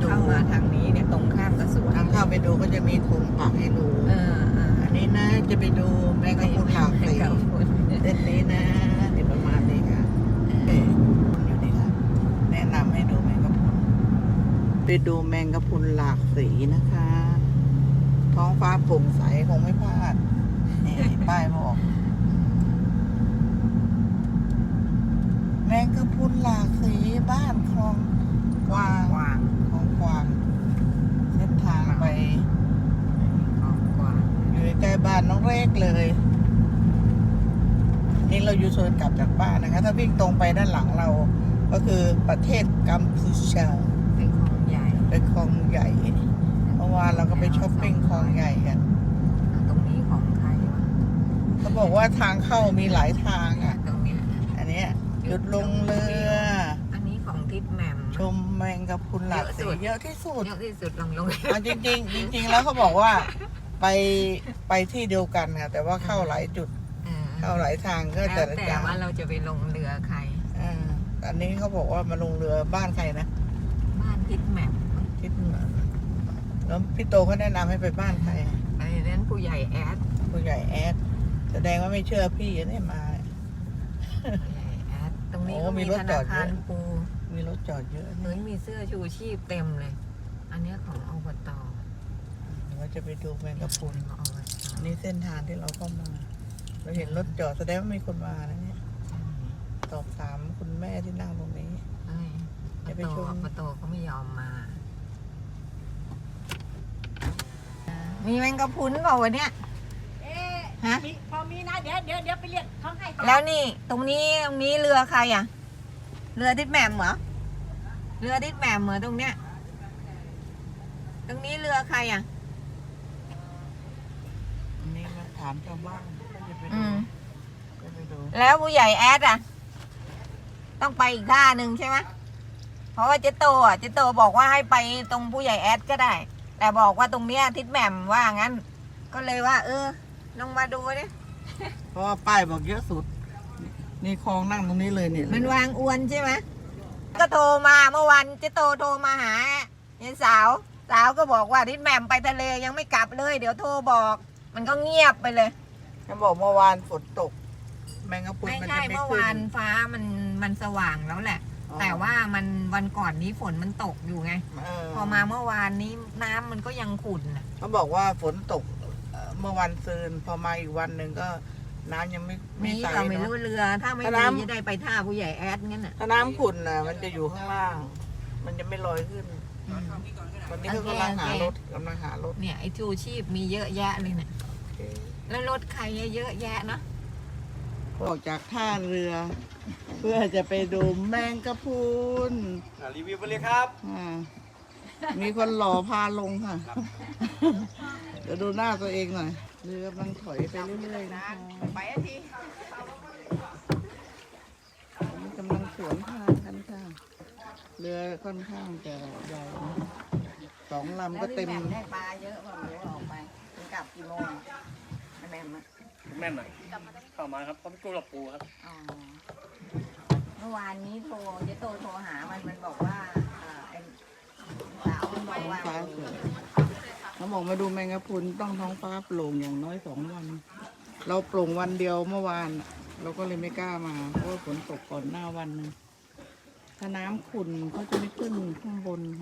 เข้ามาทางนี้เนี่ยตรงข้ามกับสวนทางเข้าไปดูก็จะมีธงปักให้ดูเออเอออันนี้นะจะไปดูแมงกะพรุนหลากสีกับคุณเส้นนี้นะนี่ประมาณนี้ค่ะเอ๊ะอยู่นี่ค่ะแนะนำให้ดูแมงกะพรุนไปดูแมงกะพรุนหลากสีนะคะ ท้องฟ้าโปร่งใสคงไม่พลาดนี่ป้ายบอก แมงกะพรุนหลากสีบ้านคลองกวาง กวาง คลองกวางเส้นทางไป ของกวาง อยู่ใกล้ บ้านน้องเรกเลย นี่เราอยู่โซนกลับจากบ้านนะคะ ถ้าวิ่งตรงไปด้านหลังเรา ก็คือประเทศกัมพูชาเป็นของใหญ่เป็นคลองใหญ่เมื่อวานเราก็ไปช้อปปิ้งคลองใหญ่กันอะตรงนี้ของใครวะเขาบอกว่าทางเข้ามีหลายทางเนี่ยอะตรงเนี้ยอันเนี้ยหยุดลงเรืออันนี้ของทิศแหม่มชมแมงกะพรุนหลากสีเยเยอะอะสุที่ดสุดเยอะที่สุดลองลงเอาจริงๆจริงๆแล้วเขาบอกว่า ไปไปที่เดียวกันค่ะแต่ว่าเข้าหลายจุดเออเข้าหลายทางก็แล้วแต่ละแต่อย่างว่าเราจะไปลงเรือใคร อ่าอันนี้เขาบอกว่ามาลงเรือบ้านใครนะบ้านทิศแหม่มทิศเหนือแล้วพี่โตเขาแนะนำให้ไปบ้านใครไอ้นั้นผู้ใหญ่แอดผู้ใหญ่แอดแสดงว่าไม่เชื่อพี่เนี่ยมา ผู้ใหญ่แอดตรงนี้โอ้ก็มีมีรถธจนาอดเยอะ คารปูมีรถจอดเยอะเฮ้ยมีเสื้อชูชีพเต็มเลย อันเนี้ยของอบตเรา จะไปดูแมงกะพรุนของอบตอันนี้เส้นทางที่เราเข้ามา เราเห็นรถจอดแสดงว่ามีคนมานะเนี่ยสอบถามคุณแม่ที่นั่งตรงนี้เอ้ยเดี๋ยวไปประตูชมประตูเขาไม่ยอมมา มีแมงกะพรุนเปล่าวะเนี่ย เอ๊ะฮะ มีพอมีนะ เดี๋ยวเดี๋ยวเดี๋ยวไปเรียกเขาให้ก่อนแล้วนี่ ตรงนี้ตรงนี้เรือใครอะ เรือทิดแหม่มเหรอ เรือทิดแหม่มเหรอตรงเนี้ย ตรงนี้เรือใครอะ อันนี้มา ถามชาวบ้านก็จะไปอืดูม ก็ไปดูแล้วผู้ใหญ่แอดอะ ต้องไปอีกท่าหนึ่งใช่ไหมเพราะว่าเจ๊โตอะเจ๊โตบอกว่าให้ไปตรงผู้ใหญ่แอดก็ได้ แต่บอกว่าตรงเนี้ยทิศแหม่มว่างั้น ก็เลยว่า เออลองมาดูดิเพราะว่าป้ายบอกเยอะสุด นี่คลองนั่งตรงนี้เลยเนี่ยมันวางอวนใช่ไหมก็โทรมาเมื่อวันเจ๊โตโทรมาหายายสาว สาวก็บอกว่าทิศแหม่มไปทะเลยังไม่กลับเลย เดี๋ยวโทรบอก มันก็เงียบไปเลย เขาบอกเมื่อวานฝนตก แมงกะพรุนไม่มันใช่จะไม่เมื่อขึ้วานนฟ้ามันมันสว่างแล้วแหละ อ๋อแต่ว่ามันวันก่อนนี้ฝนมันตกอยู่ไง เออพอมาเมื่อวานนี้น้ำมันก็ยังขุ่นน่ะเขาบอกว่าฝนตกเอ่อเมื่อวันซืนพอมาอีกวันหนึ่งก็ น้ำยังไม่ไม่นี่ใสเราไม่เนรู้อะเรือ ถ้าไม่ถ้ามีน้ำจะได้ไปท่าผู้ใหญ่แอดงั้นน่ะ ถ้าน้ำขุ่นน่ะ มันจะอยู่ข้างล่าง มันจะไม่ลอยขึ้นอืม วันนี้เขากำลังหารถกำลังหารถเนี่ยไอ้ชูชีพมีเยอะแยะเลยเนี่ยแล้วรถใครเยอะแยะเนาะออกจากท่าเรือ เพื่อจะไปดูแมงกะพรุนอ่ารีวิวไปเลยครับอ่ามีคนหล่อพาลงค่ะเดี๋ยวดูหน้าตัวเองหน่อยเรือกำลังถอยไปเรื่อยๆนะคะไปทีมันกำลังสวนทางกันค่ะ เรือค่อนข้างจะใหญ่สองลำก็เต็มได้ปลาเยอะป่ะหนูออกไปกลับกี่โมงแม่มอะแม่หน่อยเข้ามาครับเขาไปกู้หลับปูครับ อ๋อเมื่อวานนี้โทรเจ๊โตโทรหามันมันบอกว่าเอ่อไอ้สาวมันบอกว่าฟ้าสวยเขาบอกมาดูแมงกะพรุนต้องท้องฟ้าโปร่งอย่างน้อยสองวัน เราโปร่งวันเดียวเมื่อวาน เราก็เลยไม่กล้ามา เพราะว่าฝนตกก่อนหน้าวันหนึง ถ้าน้ำขุ่นเขาจะไม่ขึ้นข้างบนค่ะ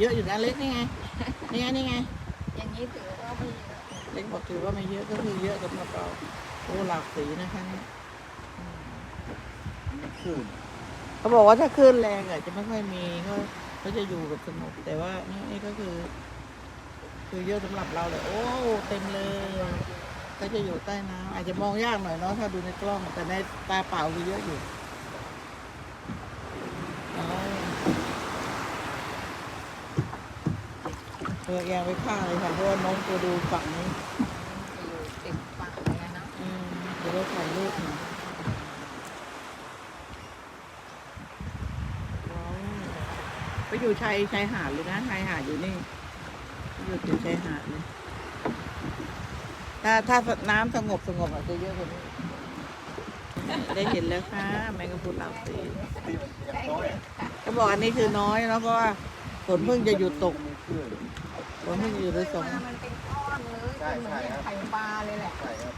เยอะอยู่นะเล็กนี่ไง นี่ไงนี่ไง อย่างนี้ถือว่าไม่เยอะเล็กบอกถือว่าไม่เยอะก็คือเยอะสำหรับเราโอ้หลากสีนะคะนี่ขึ้นเขาบอกว่าถ้าคลื่นแรงอะจะไม่ค่อยมีเขาเขาจะอยู่แบบสงบแต่ว่านี่นี่ก็คือ คือเยอะสำหรับเราเลยโอ้เต็มเลยก็จะอยู่ใต้น้ำอาจจะมองยากหน่อยเนาะถ้าดูในกล้องแต่ในตาเปล่าคือเยอะอยู่อ๋อ เออแยงไปข้างเลยค่ะเพราะว่าน้องตัวดูฝั่งนี้อยู่ติดฝั่งเลยนะอืมเดี๋ยวเราถ่ายรูปหน่อยไปอยู่ชายชายหาดเลยนะชายหาดอยู่นี่ไปอยู่ติดชายหาดเลยถ้าถ้าน้ำสงบสงบอาจจะเยอะกว่านี้ได้เห็นแล้วค่ะแมงกะพรุนเหล่าสีติดอย่างน้อยก็บอกอันนี้คือน้อยเนาะเพราะว่าฝนเพิ่งจะหยุดตก มีคลื่นฝนเพิ่งจะหยุดไปสองมามันเป็นก้อนเลยใช่เป็นเหมือนใช่ครับไข่ปลาเลยแหละ ใช่ครับ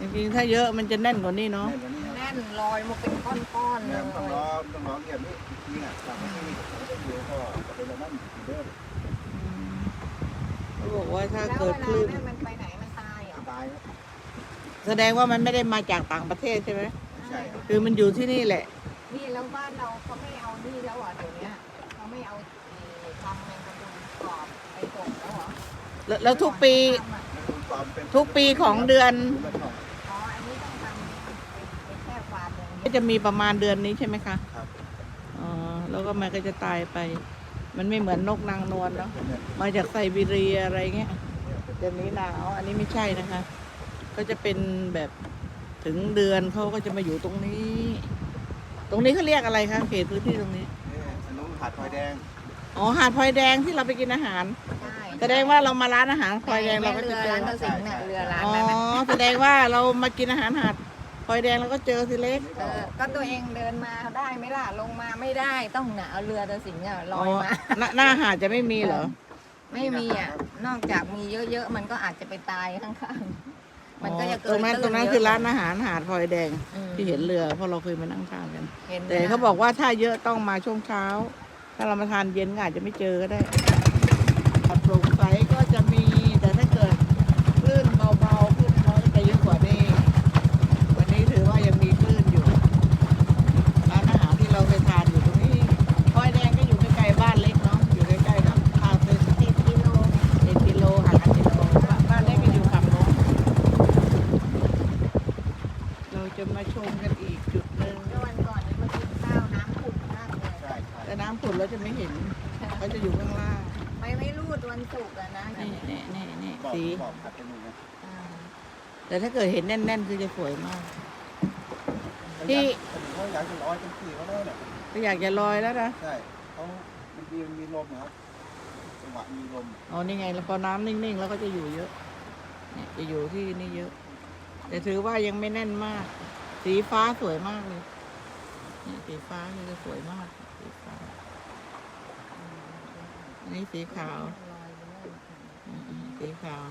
จริงๆถ้าเยอะมันจะแน่นกว่านี้เนาะแน่นกว่านี้ครับแน่นลอยมาเป็นก้อนๆเลเนี่ยยต้องรอต้องรอเงียบนี่จริงๆอะจากที่นี่ผมก็อยู่ก็จะเป็นแบบนั้นเดิมอืมเขาบอกว่าถ้าแล้วเกิเวดคลาลื่นนั้นมันไปไหนมันตายเหรอตายครับแสดงว่ามันไม่ได้มาจากต่างประเทศใช่ไหมใช่ครับคือมันอยู่ที่นี่แหละ นี่แล้วบ้านเราเขาไม่เอานี่แล้วเหรอเดี๋ยวนี้เขาไม่เอาเอ่อทำแมงกะพรุนกรอบไปส่งแล้วเหรอ แล้วแล้วทุกปีทำอะคุณปอมเป็นทุกปีของเดือนคุณละช่องอ๋ออันนี้ต้องทำเป็นเป็นแค่ฟาร์มอย่างก็นี้จะมีประมาณเดือนนี้ใช่ไหมคะครับ อ๋อ แล้วก็มันก็จะตายไป มันไม่เหมือนนกนางนวลเนาะเป็นเนี่ยมาจากไซบีเรียอะไรเงี้ย เดือนนี้หนาว อันนี้ไม่ใช่นะคะ ก็จะเป็นแบบถึงเดือนเขาก็จะมาอยู่ตรงนี้ ตรงนี้เขาเรียกอะไรคะ เขตพื้นที่ตรงนี้ นี่อันนู้นผัดไฟแดง อ๋อหาดพลอยแดงที่เราไปกินอาหาร ใช่แสดงว่าเรามาร้านอาหารพลอยแดงเราก็เรืจะอเจอร้านตะสิงห์น่ะเรือร้านอ๋อนั้นน่ะแสดงว่าเรามากินอาหารหาดพลอยแดงเราก็เจอสิเล็กเออก็ตัวเองเดินมาได้ไหมล่ะลงมาไม่ได้ต้องหนาเอาเรือตะสิงห์อะลอยมา หน้าหน้าหาดจะไม่มีเหรอไม่มีอะ นอกจากมีเยอะๆ มันก็อาจจะไปตายข้างๆ มันก็จะตเกิรดงนั้นตรงนั้นเยะคือร้านอาหารหาดพลอยแดงอืมที่เห็นเรือเพราะเราเคยมานั่งทานกันห็นแต่เขาบอกว่าถ้าเยอะต้องมาช่วงเช้า ถ้าเรามาทานเย็นก็อาจจะไม่เจอก็ได้ปรุงใสก็จะมี แต่ถ้าเกิดคลื่นเบาๆคลื่นน้อยจะเยอะกว่านี้ วันนี้ถือว่ายังมีคลื่นอยู่ ร้านอาหารที่เราเคยทานอยู่ตรงนี้พลอยแดงก็อยู่ใกล้ๆบ้านเล็กเนาะ อยู่ใกล้ๆกับคาเฟ่ สิบกิโล เจ็ดกิโลห่างกันกิโลบ้านบ้านเล็กก็อยู่ฝั่งโน้นเราจะมาชมกันอีกจุดหนึ่ง เมื่อวันก่อนเนี่ยมากินข้าวน้ำขุ่นมากเลย ใช่ใช่ แต่น้ำขุ่นเราจะไม่เห็นเขาจะอยู่ข้างล่าง ไม่ไม่รูดวันศุกร์อะนะ นี่นี่นี่นี่ บอก สี บอกผัดเป็นยังไง อ่า แต่ถ้าเกิดเห็นแน่น ๆ คือจะสวยมาก ที่ที่เขาอยากจะร้อยเป็นขี่เขาแล้วเนี่ยก็อยากจะลอยแล้วนะใช่เขามันมีมันมีลมนะครับจังหวะมีลมอ๋อนี่ไงแล้วพอน้ำนิ่ง ๆ แล้วก็จะอยู่เยอะเนี่ยจะอยู่ที่นี่เยอะ แต่ถือว่ายังไม่แน่นมาก สีฟ้าสวยมากเลยเนี่ยสีฟ้านี่จะสวยมากสีฟ้าอันนี้สีขาวลอยไปเลยอืมสีขาว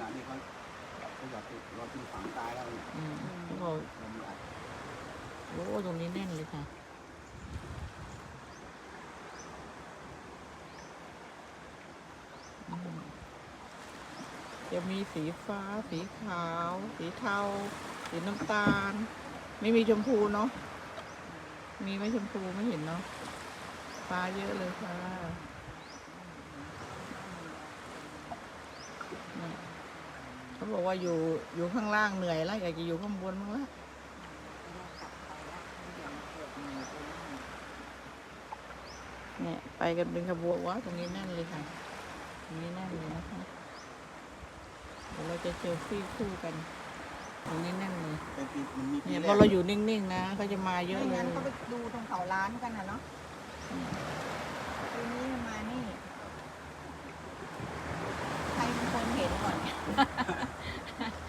ลักษณะนี้เขาเขาอยากจะรอกินฝังตายแล้วเนี่ยอืมเขาบอกเรามีอัดโอ้ตรงนี้แน่นเลยค่ะ จะมีสีฟ้า สีขาว สีเทา สีน้ำตาล ไม่มีชมพูเนาะ มีไหมชมพูไม่เห็นเนาะ ฟ้าเยอะเลยค่ะเนี่ย เขาบอกว่าอยู่อยู่ข้างล่างเหนื่อยแล้วอยากจะอยู่ข้างบนบ้างละเนี่ยไปกันเป็นขบวนว้าตรงนี้แน่นเลยค่ะตรงนี้แน่นเลยนะคะเดี๋ยวเราจะเจอฟี่คู่กันตรงนี้แน่นเลยเป็นปีมันมีปีเนี่ยแรพอกเราอยู่นิ่งๆนะก็จะมาเยอะไม่เลยงั้นเขาไปดูตรงเขาร้านกันนะเนาะทีนี้มานี่ ใครเป็นคนเห็นก่อนเนี่ย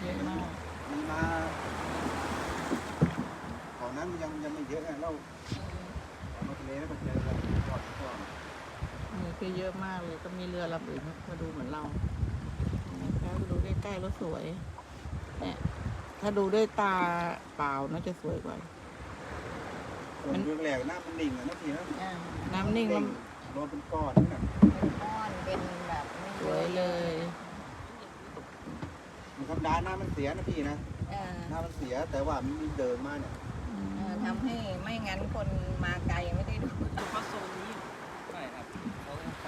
เยอะมาก มันมาก่อนนั้นมันยังยังไม่เยอะไงเราเราทะเลแล้วก็เจอกันก่อนก่อน นี่คือเยอะมากเลย ก็มีเรือลำอื่นมาดูเหมือนเรานะคะดูใกล้ๆแล้วสวย เนี่ย ถ้าดูด้วยตาเปล่าน่าจะสวยกว่ามันเรื่องแรกน้ำมันนิ่งอะนะพี่นะอ่าน้ำนิ่งแล้วรอเป็นก้อนนั่นน่ะเป็นก้อนเป็นแบบไม่สวยเลยมันธรรมดาน้ำมันเสียนะพี่นะเออน้ำมันเสียแต่ว่ามันมีเดินมาเนี่ยเออทำให้ไม่งั้นคนมาไกลไม่ได้ดูเพราะโซนนี้ใช่ครับเขาไป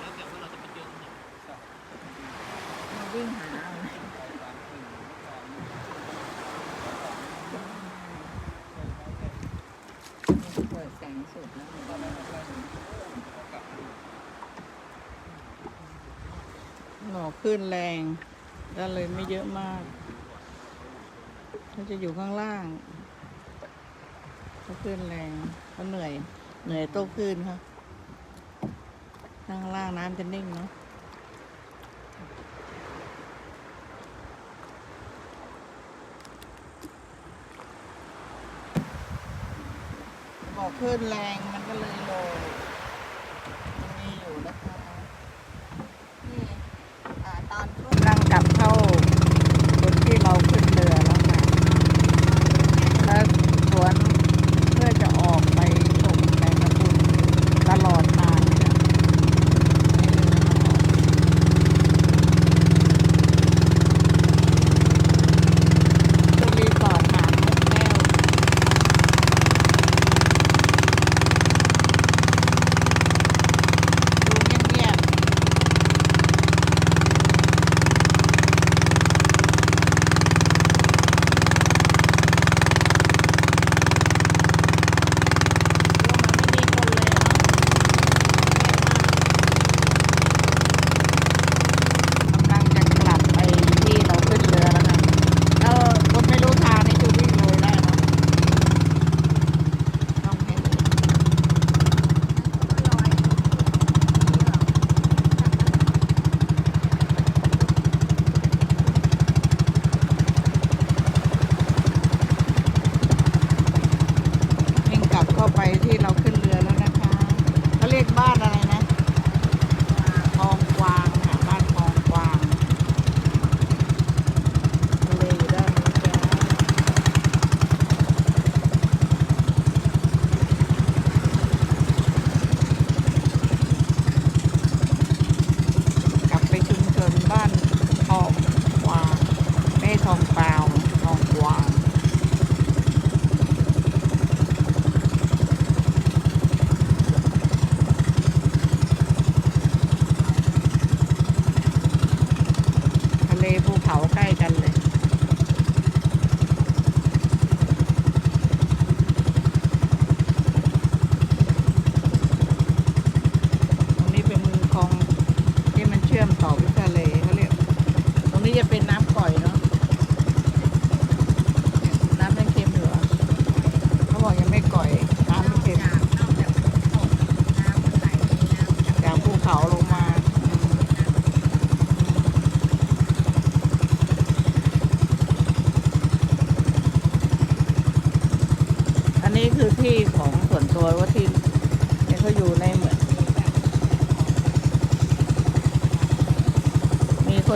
แล้วเดี๋ยวเราจะไปเจอที่ไหนใช่ มาวิ่งหาเอานะ ไปตามขึ้นตาม เปิดแสงสุดแล้วมันก็ไม่ได้ หน่อขึ้นแรงก็เลยไม่เยอะมากเขาจะอยู่ข้างล่างเขาขึ้นแรงเขาเหนื่อย เหนื่อยโต้ขึ้นค่ะข้างล่างน้ำจะนิ่งเนาะ บอกขึ้นแรงมันก็เลยโลมันมีอยู่นะคะ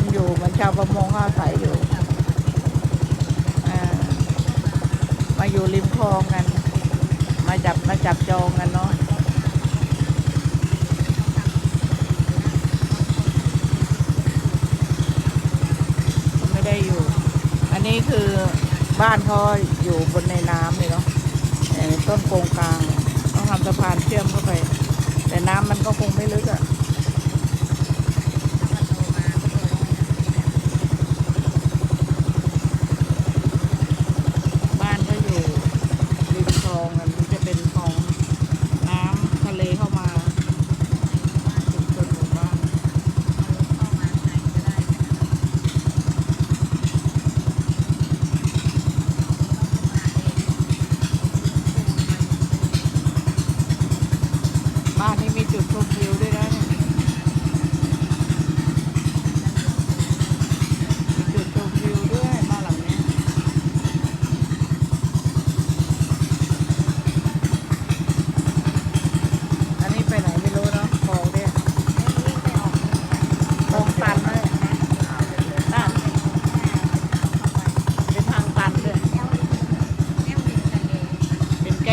คนอยู่เหมือนชาวประมงอาศัยอยู่มาอยู่ริมคลองกัน มาจับมาจับจองกันเนาะไม่ได้อยู่ อันนี้คือบ้านเขาอยู่บนในน้ำเลยเนาะต้นโกงกลางต้องทำสะพานเชื่อมเข้าไป แต่น้ำมันก็คงไม่ลึกอะ่ะ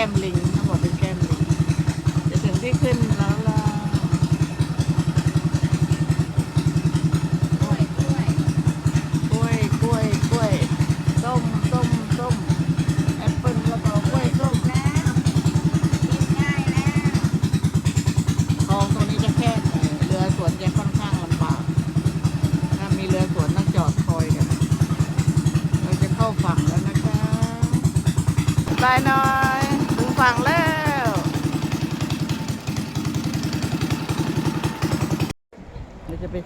Gremlin.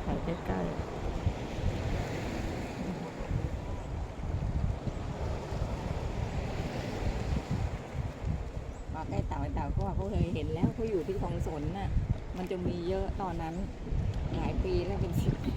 ถ่ายใกล้ๆบอกล้เต่าไอ้เต่าก็เขาเคยเห็นแล้วเขาอยู่ที่คลองสนน่ะ มันจะมีเยอะตอนนั้น หลายปีแล้วเป็นสิบปี